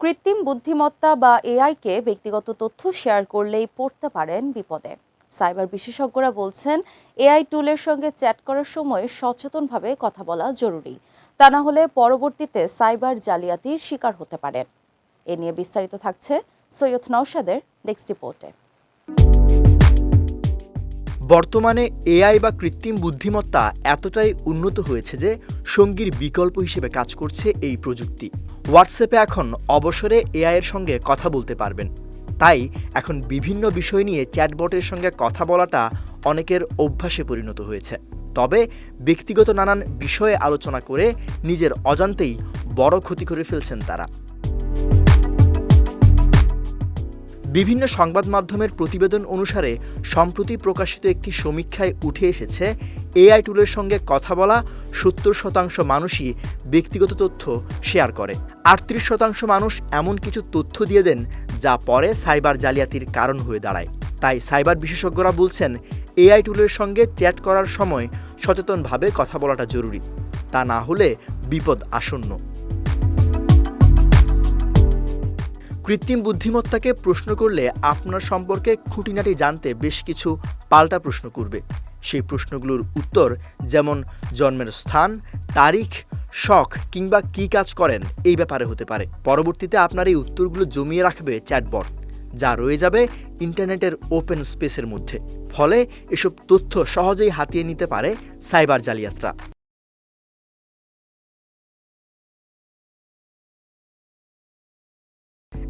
কৃত্রিম বুদ্ধিমত্তা বা এআইকে ব্যক্তিগত তথ্য শেয়ার করলেই পড়তে পারেন বিপদে। সাইবার বিশেষজ্ঞরা বলছেন, এআই টুলের সঙ্গে চ্যাট করার সময় সচেতনভাবে কথা বলা জরুরি। তা না হলে পরবর্তীতে সাইবার জালিয়াতির শিকার হতে পারেন। এ নিয়ে বিস্তারিত থাকছে সৈয়দ নওশাদের নেক্সট রিপোর্টে। বর্তমানে এআই বা কৃত্রিম বুদ্ধিমত্তা এতটাই উন্নত হয়েছে যে সঙ্গীর বিকল্প হিসেবে কাজ করছে এই প্রযুক্তি। হোয়াটসঅ্যাপে এখন অবসরে এআই এর সঙ্গে কথা বলতে পারবেন। তাই এখন বিভিন্ন বিষয় নিয়ে চ্যাটবটের সঙ্গে কথা বলাটা অনেকের অভ্যাসে পরিণত হয়েছে। তবে ব্যক্তিগত নানান বিষয়ে আলোচনা করে নিজের অজান্তেই বড় ক্ষতি করে ফেলছেন তারা। বিভিন্ন সংবাদ মাধ্যমের প্রতিবেদন অনুসারে, সম্প্রতি প্রকাশিত একটি সমীক্ষায় উঠে এসেছে, এআই টুলের সঙ্গে কথা বলা সত্তর শতাংশ মানুষই ব্যক্তিগত তথ্য শেয়ার করে। আটত্রিশ শতাংশ মানুষ এমন কিছু তথ্য দিয়ে দেন যা পরে সাইবার জালিয়াতির কারণ হয়ে দাঁড়ায়। তাই সাইবার বিশেষজ্ঞরা বলছেন, এআই টুলের সঙ্গে চ্যাট করার সময় সচেতনভাবে কথা বলাটা জরুরি। তা না হলে বিপদ আসন্ন। কৃত্রিম বুদ্ধিমত্তাকে প্রশ্ন করলে আপনার সম্পর্কে খুঁটিনাটি জানতে বেশ কিছু পাল্টা প্রশ্ন করবে। সেই প্রশ্নগুলোর উত্তর যেমন, জন্মের স্থান, তারিখ, শখ কিংবা কী কাজ করেন এই ব্যাপারে হতে পারে। পরবর্তীতে আপনার এই উত্তরগুলো জমিয়ে রাখবে চ্যাটবট, যা রয়ে যাবে ইন্টারনেটের ওপেন স্পেসের মধ্যে। ফলে এসব তথ্য সহজেই হাতিয়ে নিতে পারে সাইবার জালিয়াতরা।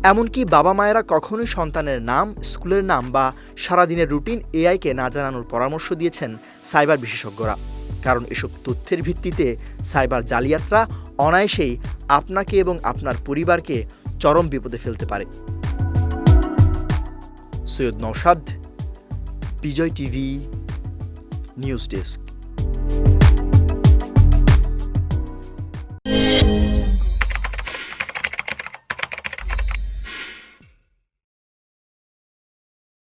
এমনকি বাবা মায়েরা কখনোই সন্তানের নাম, স্কুলের নাম বা সারাদিনের রুটিন এআইকে না জানানোর পরামর্শ দিয়েছেন সাইবার বিশেষজ্ঞরা। কারণ এসব তথ্যের ভিত্তিতে সাইবার জালিয়াতরা অনায়াসেই আপনাকে এবং আপনার পরিবারকে চরম বিপদে ফেলতে পারে। Syed Nousad Bijoy TV, news desk.